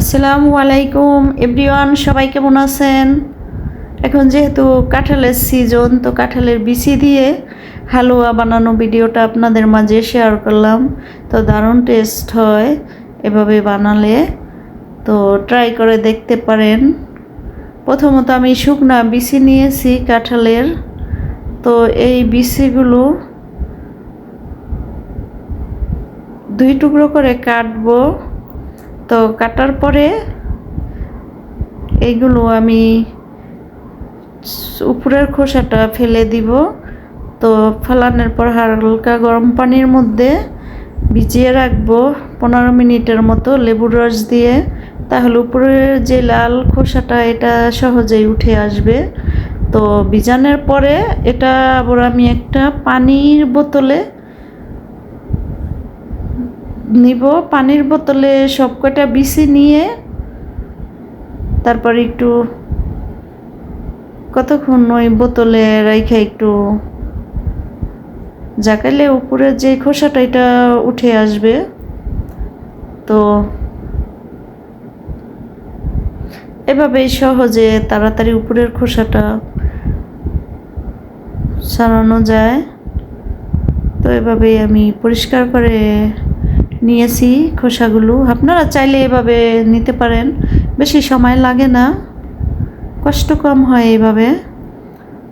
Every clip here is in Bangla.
আসসালামু আলাইকুম। এভরিওয়ান, সবাই কেমন আছেন? এখন যেহেতু কাঁঠালের সিজন তো কাঁঠালের বিচি দিয়ে হালুয়া বানানো ভিডিওটা আপনাদের মাঝে শেয়ার করলাম। তো দারুণ টেস্ট হয় এভাবে বানালে। তো ট্রাই করে দেখতে পারেন। প্রথমত আমি শুকনা বিচি নিয়েছি কাঁঠালের। তো এই বিচিগুলো দুই টুকরো করে কাটবো। তো কাটার পরে এইগুলো আমি উপরের খোসাটা ফেলে দিব। তো ফেলানোর পর হালকা গরম পানির মধ্যে ভিজিয়ে রাখব পনেরো মিনিটের মতো লেবুর রস দিয়ে। তাহলে উপরের যে লাল খোসাটা, এটা সহজেই উঠে আসবে। তো ভিজানোর পরে এটা আবার আমি একটা পানির বোতলে নিব, পানির বোতলে সব কটা বিছি নিয়ে তারপর একটু কতক্ষণ ওই বোতলে রেখে একটু জাকাইলে উপরে যে খোসাটা এটা উঠে আসবে। তো এভাবেই সহজে তাড়াতাড়ি উপরের খোসাটা সারানো যায়। তো এভাবেই আমি পরিষ্কার করে নিয়েছি খোসাগুলো। আপনারা চাইলে এভাবে নিতে পারেন। বেশি সময় লাগে না। কষ্ট কম হয় এইভাবে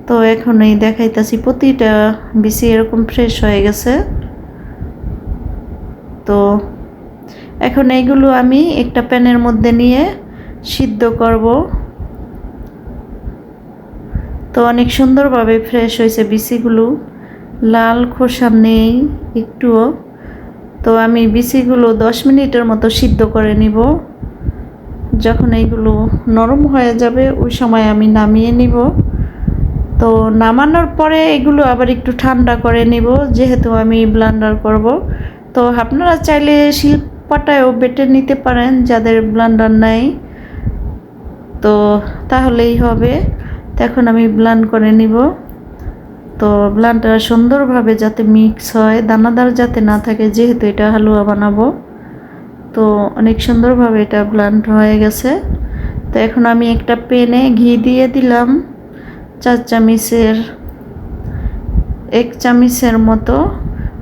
তো এখন এই দেখাইতেছি, প্রতিটা বেশি এরকম ফ্রেশ হয়ে গেছে। তো এখন এইগুলো আমি একটা প্যানের মধ্যে নিয়ে সিদ্ধ করব। তো অনেক সুন্দরভাবে ফ্রেশ হয়েছে বিচিগুলো। লাল খোসা নেই, একটুও। তো আমি বিচিগুলো দশ মিনিটের মতো সিদ্ধ করে নিব। যখন এইগুলো নরম হয়ে যাবে, ওই সময় আমি নামিয়ে নিব। তো নামানোর পরে এগুলো আবার একটু ঠান্ডা করে নিব, যেহেতু আমি ব্লান্ডার করব। তো আপনারা চাইলে শিল্পাটায়ও বেটে নিতে পারেন, যাদের ব্লান্ডার নাই। তো তাহলেই হবে। তো এখন আমি ব্লান্ড করে নিব। তো ব্লান্ডটা সুন্দরভাবে যাতে মিক্স হয়, দানাদার যাতে না থাকে, যেহেতু এটা হালুয়া বানাবো, তো অনেক সুন্দরভাবে এটা ব্লান্ড হয়ে গেছে। তো এখন আমি একটা পেনে ঘি দিয়ে দিলাম, চার চামিচের, এক চামিচের মতো।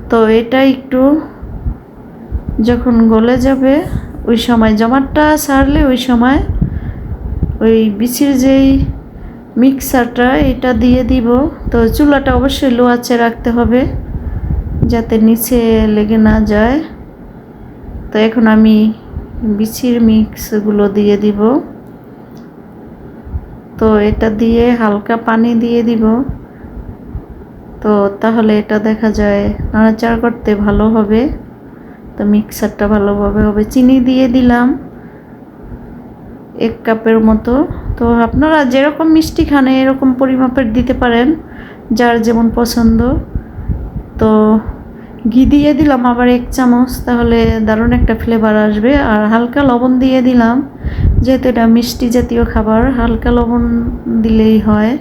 তো এটা একটু যখন গলে যাবে, ওই সময় জমাটটা সারলে ওই সময় ওই বিচির যেই মিক্সারটা এটা দিয়ে দিব। তো চুলাটা অবশ্যই লো আঁচে রাখতে হবে, যাতে নিচে লেগে না যায়। তো এখন আমি বিচির মিক্সগুলো দিয়ে দিব। তো এটা দিয়ে হালকা পানি দিয়ে দিব। তো তাহলে এটা দেখা যায় নাড়াচাড়া করতে ভালো হবে। তো মিক্সারটা ভালোভাবে হবে। চিনি দিয়ে দিলাম। এক কাপের মতো। তো আপনারা যেরকম মিষ্টি খান, এরকম পরিমাপের দিতে পারেন, যার যেমন পছন্দ। তো ঘি দিয়ে দিলাম আবার এক চামচ, তাহলে দারুণ একটা ফ্লেভার আসবে। আর হালকা লবণ দিয়ে দিলাম, যেহেতু এটা মিষ্টি জাতীয় খাবার, হালকা লবণ দিলেই হয়।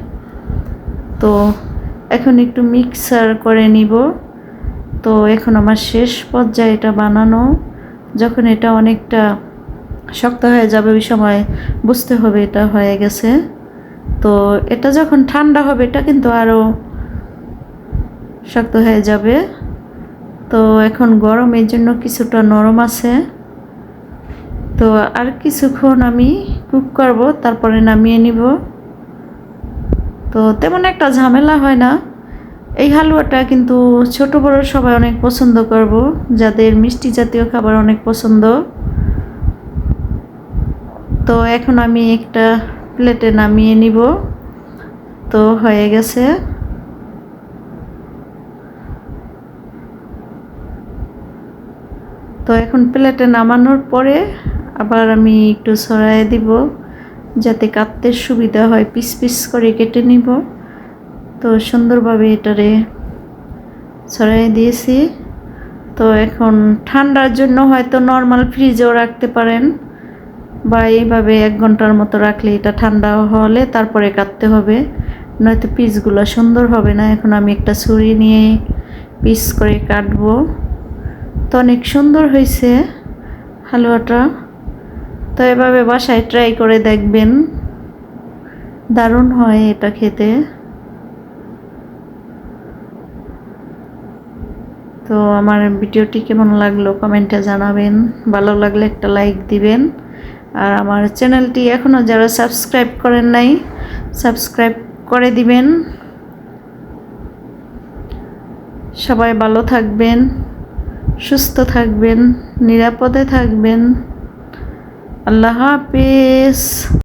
তো এখন একটু মিক্সার করে নিব। তো এখন আমার শেষ পর্যায়ে এটা বানানো। যখন এটা অনেকটা শক্ত হয়ে যাবে ওই সময়, বুঝতে হবে এটা হয়ে গেছে। তো এটা যখন ঠান্ডা হবে, এটা কিন্তু আরও শক্ত হয়ে যাবে। তো এখন গরম এর জন্য কিছুটা নরম আছে। তো আর কিছুক্ষণ আমি কুক করব, তারপরে নামিয়ে নিব। তো তেমন একটা ঝামেলা হয় না। এই হালুয়াটা কিন্তু ছোট বড় সবাই অনেক পছন্দ করব, যাদের মিষ্টি জাতীয় খাবার অনেক পছন্দ। তো এখন আমি একটা প্লেটে নামিয়ে নিব। তো হয়ে গেছে। তো এখন প্লেটে নামানোর পরে আবার আমি একটু ছড়াই দিব, যাতে কাটতে সুবিধা হয়। পিস পিস করে কেটে নিব। তো সুন্দরভাবে এটারে ছড়াই দিয়েছি। তো এখন ঠান্ডার জন্য হয়তো নর্মাল ফ্রিজেও রাখতে পারেন। বা এইভাবে এক ঘণ্টার মতো রাখলে এটা ঠান্ডা হলে তারপরে কাটতে হবে। নয়তো পিসগুলো সুন্দর হবে না। এখন আমি একটা ছুরি নিয়ে পিস করে কাটবো। তো অনেক সুন্দর হয়েছে হালুয়াটা। তো এভাবে বাসায় ট্রাই করে দেখবেন। দারুণ হয় এটা খেতে। তো আমার ভিডিওটি কেমন লাগল কমেন্টে জানাবেন। ভালো লাগলে একটা লাইক দিবেন। আর আমার চ্যানেলটি এখনও যারা সাবস্ক্রাইব করেন নাই, সাবস্ক্রাইব করে দিবেন। সবাই ভালো থাকবেন, সুস্থ থাকবেন, নিরাপদে থাকবেন। আল্লাহ হাফিজ।